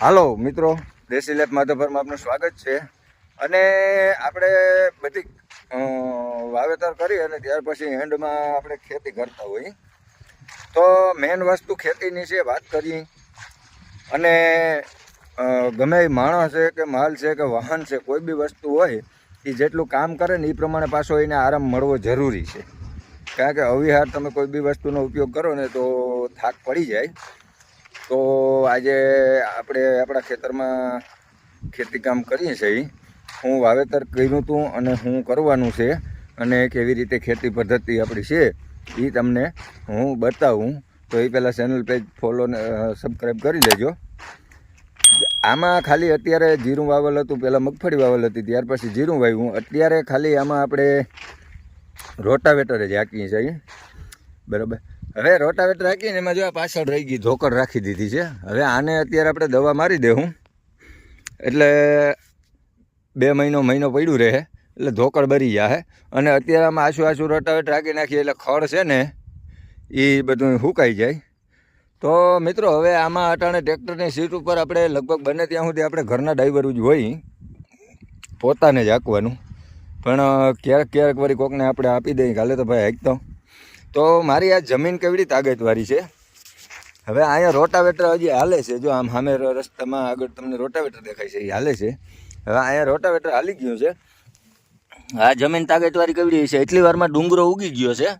હાલો, મિત્રો. દેશી લેપ માધવભરમાં આપનું સ્વાગત છે. અને આપણે બધી વાવેતર કરી અને ત્યાર પછી એન્ડમાં આપણે ખેતી કરતા હોઈએ તો મેન વસ્તુ ખેતીની છે, વાત કરી અને ગમે એ માણસ છે કે માલ છે કે વાહન છે, કોઈ બી વસ્તુ હોય એ જેટલું કામ કરે ને એ પ્રમાણે પાછો એને આરામ મળવો જરૂરી છે. કારણ કે અવિહાર તમે કોઈ બી વસ્તુનો ઉપયોગ કરો ને તો થાક પડી જાય. તો આજે આપણે આપણા ખેતરમાં ખેતી કામ કરીએ છીએ. હું વાવેતર કર્યું હતું અને હું કરવાનું છે અને કેવી રીતે ખેતી પદ્ધતિ આપણી છે એ તમને હું બતાવું. તો એ પહેલાં ચેનલ પેજ ફોલો ને સબસ્ક્રાઈબ કરી લેજો. આમાં ખાલી અત્યારે જીરું વાવેલ હતું પહેલાં મગફળી વાવેલ હતી, ત્યાર પછી જીરું વાવ્યું. અત્યારે ખાલી આમાં આપણે રોટાવેટર જ હાંકીએ છીએ. બરાબર? હવે રોટાવેટર રાખીને એમાં જો આ પાછળ રહી ગઈ ધોકર રાખી દીધી છે. હવે આને અત્યારે આપણે દવા મારી દેવું. એટલે બે મહિનો મહિનો પડ્યું રહે, એટલે ધોકર બરી જાય અને અત્યારે આમાં આછું આછું રોટાવેટર રાખી નાખીએ, એટલે ખડ છે ને એ બધું સુકાઈ જાય. તો મિત્રો, હવે આમાં અટાણે ટ્રેક્ટરની સીટ ઉપર આપણે લગભગ બને ત્યાં સુધી આપણે ઘરના ડ્રાઈવર જ હોય, પોતાને જ આંકવાનું પણ ક્યારેક ક્યારેક વળી કોકને આપણે આપી દઈએ, કાલે તો ભાઈ હાંકતો. તો મારી આ જમીન કેવી રીતે આગતવારી છે? હવે અહીંયા રોટાવેટર હજી હાલે છે. જો આમ સામે રસ્તામાં આગળ તમને રોટાવેટર દેખાય છે, એ હાલે છે. હવે અહીંયા રોટાવેટર હાલી ગયું છે. આ જમીન તાગતવારી કેવડી છે? એટલી વારમાં ડુંગરો ઉગી ગયો છે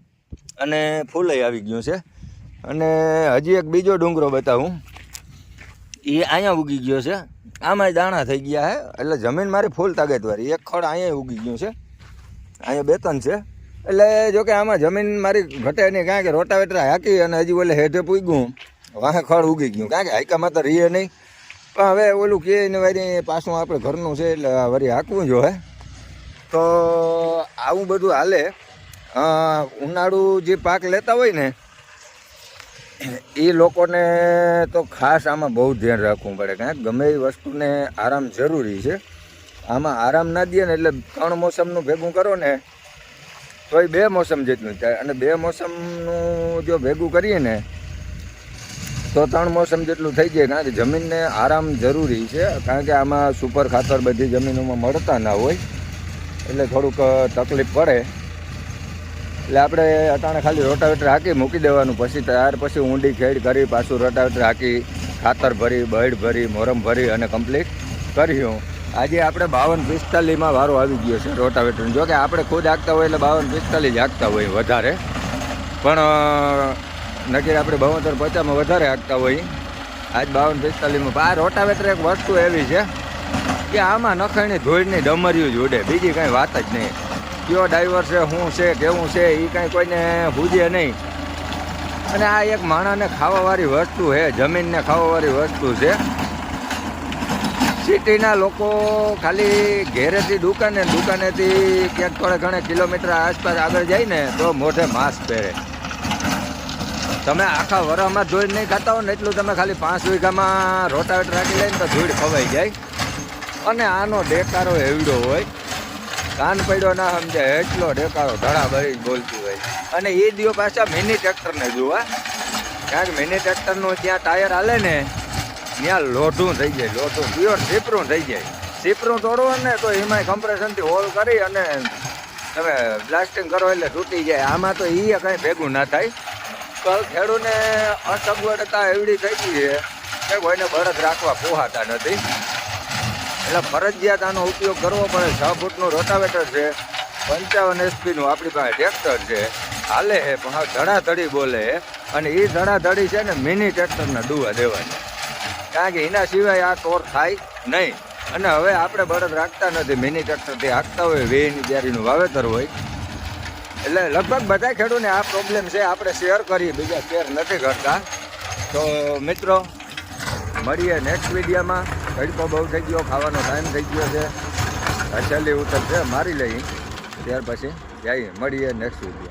અને ફૂલય આવી ગયું છે. અને હજી એક બીજો ડુંગરો બતાવું. એ અહીંયા ઉગી ગયો છે. આમાંય દાણા થઈ ગયા છે. એટલે જમીન મારી ફૂલ તાગતવારી એક ખડ અહીંયા ઉગી ગયું છે. અહીંયા બે ત્રણ છે. એટલે જો કે આમાં જમીન મારી ઘટે નહીં, કારણ કે રોટાવેટરા હાકી અને હજી ઓલે હેઠે પૂગ્યું. વાહે ખડ ઉગી ગયું. કારણ કે હાઈકામાં તો રહીએ નહીં. પણ હવે ઓલું કે ને વળી પાછું આપણે ઘરનું છે એટલે વરી હાંકવું જોઈએ તો આવું બધું હાલે. ઉનાળુ જે પાક લેતા હોય ને, એ લોકોને તો ખાસ આમાં બહુ ધ્યાન રાખવું પડે. કારણ કે ગમે એ વસ્તુને આરામ જરૂરી છે. આમાં આરામ ના દે ને એટલે ત્રણ મોસમનું ભેગું કરો ને તો એ બે મોસમ જેટલું થાય. અને બે મોસમનું જો ભેગું કરીએ ને, તો ત્રણ મોસમ જેટલું થઈ જાય. કારણ કે જમીનને આરામ જરૂરી છે. કારણ કે આમાં સુપર ખાતર બધી જમીનોમાં મળતા ના હોય. એટલે થોડુંક તકલીફ પડે. એટલે આપણે અટાણે ખાલી રોટાવેટર હાકી મૂકી દેવાનું. પછી ત્યાર પછી ઊંડી ખેડ કરી, પાછું રોટાવેટર હાકી, ખાતર ભરી બળ ભરી, મોરમ ભરી અને કમ્પ્લીટ કર્યું. આજે આપણે બાવન પિસ્તાલીસમાં વારો આવી ગયો છે રોટાવેટરનો જોકે આપણે ખુદ આગતા હોય એટલે બાવન પિસ્તાલીસ આગતા હોય વધારે. પણ અ, આપણે બાવતર પચાસમાં વધારે આગતા હોય. આજ બાવન પિસ્તાલીસમાં આ રોટાવેટર એક વસ્તુ એવી છે કે આમાં નખાણી ધોઈની ડમર્યું જ ઉડે. બીજી કાંઈ વાત જ નહીં. કયો ડ્રાઈવર છે શું છે કેવું છે એ કાંઈ કોઈને હુજે નહીં. અને આ એક માણસને ખાવાવાળી વસ્તુ છે જમીનને ખાવાવાળી વસ્તુ છે. સિટીના લોકો ખાલી ઘેરેથી દુકાને દુકાનેથી ક્યાંક થોડે ઘણે કિલોમીટર આસપાસ આગળ જાય ને તો મોઢે માસ્ક પહેરે. તમે આખા વરહમાં ધોઈ નહીં ખાતા હો ને એટલું તમે ખાલી પાંચ વીઘામાં રોટાવેટ રાખી લઈને તો ધૂળ ખવાઈ જાય. અને આનો ડેકારો એવડો હોય. કાન પડ્યો ના સમજે, એટલો ડેકારો ધડા ભરી બોલતી હોય. અને એ દિવસ પાછા મિની ટ્રેક્ટરને જોવા કારણ કે મિની ટ્રેક્ટરનું ત્યાં ટાયર હાલે ને ત્યાં લોઢું થઈ જાય, લોઢું. પ્યોર સીપરું થઈ જાય. સીપરું તોડવું ને તો એમાં કમ્પ્રેશનથી હોલ કરી અને તમે બ્લાસ્ટિંગ કરો એટલે તૂટી જાય. આમાં તો એ કંઈ ભેગું ના થાય. તો ખેડૂને અસગવડતા એવડી થઈ ગઈ છે કે કોઈને બળદ રાખવા પોહાતા નથી. એટલે ફરજિયાત આનો ઉપયોગ કરવો પડે. છ ફૂટનું રોટાવેટર છે, પંચાવન એસપીનું આપણી પાસે ટ્રેક્ટર છે. હાલે છે પણ ધડાધડી બોલે અને એ ધડાધડી છે ને મિની ટ્રેક્ટરના દુવા દેવાની. કારણ કે એના સિવાય આ કોર થાય નહીં. અને હવે આપણે બળદ રાખતા નથી. મિની ટ્રેક્ટરથી હાંકતા હોય, વેની ક્યારીનું વાવેતર હોય. એટલે લગભગ બધા ખેડૂતને આ પ્રોબ્લેમ છે. આપણે શેર કરીએ, બીજા શેર નથી કરતા. તો મિત્રો, મળીએ નેક્સ્ટ વિડીયોમાં ઘડકો બહુ થઈ ગયો, ખાવાનો ટાઈમ થઈ ગયો છે. હસેલી ઉતર છે, મારી લઈ. ત્યાર પછી જઈએ, મળીએ નેક્સ્ટ વીડિયો